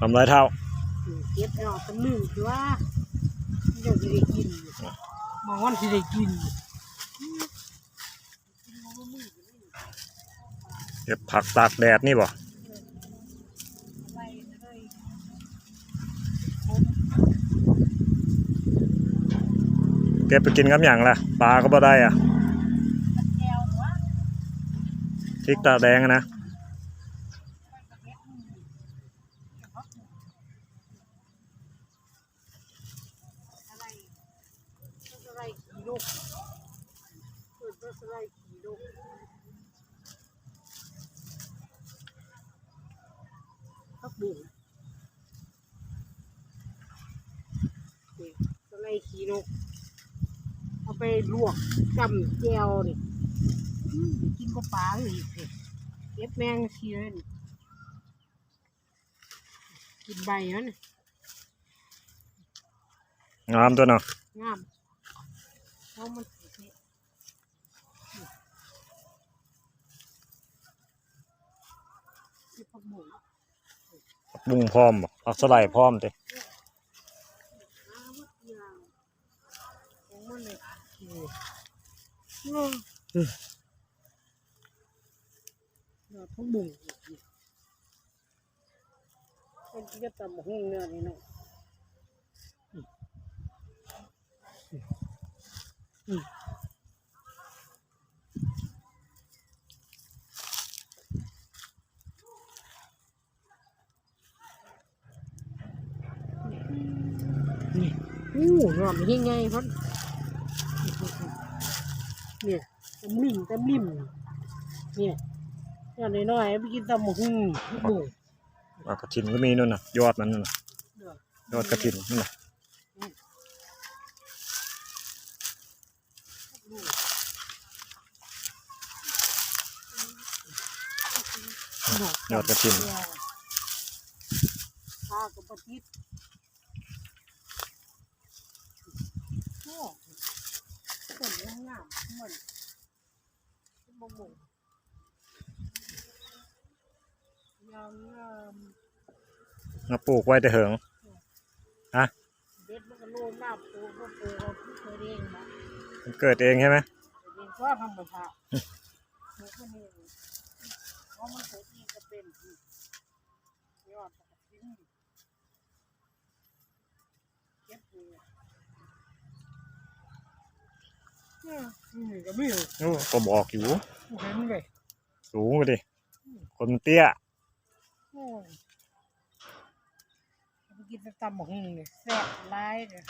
ทำไรเท่าเก็บเอาตะลึงคือว่าเดี๋ยวจะได้กินมองวันจะได้กินเก็บผักตากแดดนี่บ่ไปเลยเก็บไปกินกับอย่างล่ะปลาก็บ่ได้อะแก้ววะพริกตาแดงอะนะ อะไร อะไรขี่ลูกเปิดอะไรขี่ลูกพักบุ๋งนี่อะไรขี่นก เอาไปลวกจำแก้วนี่อืมกินก็ปลาเลยอีกสิเก็บแมงชีเลยนี่กินใบมันนี่งามตัวเนาะงามามันเนี่ผักบุ้งบุ้งพร้อมบ่ผักสไลด์พร้อมติอาวุธยางของมันเลยนี่อืมเนื้อผักบุ้งเป็นที่จะตำบักหุ่งเนื้อนี่เนาะอืม อืมนี่อู้งอมยังไงพ่นเนี่ยตำลิ่มตำลิ่มเนี่ยอย่างน้อยๆไปกินตำหมูหุ่งหมูอะกระถินก็มีนู่นน่ะ ยอดมันนั่นน่ะเด้อยอดกระถินนั่นน่ะ ยอดกระถิ่นข้ากับปฏิษโอ้คนงามๆเหมือนมะม่งยังงามมาปลูกไว้แต่เหิงอะเด็ดมันก็โลมหน้าปลูกก็ปลูกเราเคยเองนะมัน เกิดเองใช่ไหมเองก็ธรรมชาติปลูกมันเองเพราะมันเกิดเองก็เป็นที่ยอดมันก็ทิ้งเก็บเลยอืมนี่ก็ไม่เห็นโอ้ก็บอกอยู่เห็นเลยสูงไปดิคนมันเตี้ยโอ้ยเอาไปกินแต่ตำบักหุ่งเลยแซ่บร้ายเลย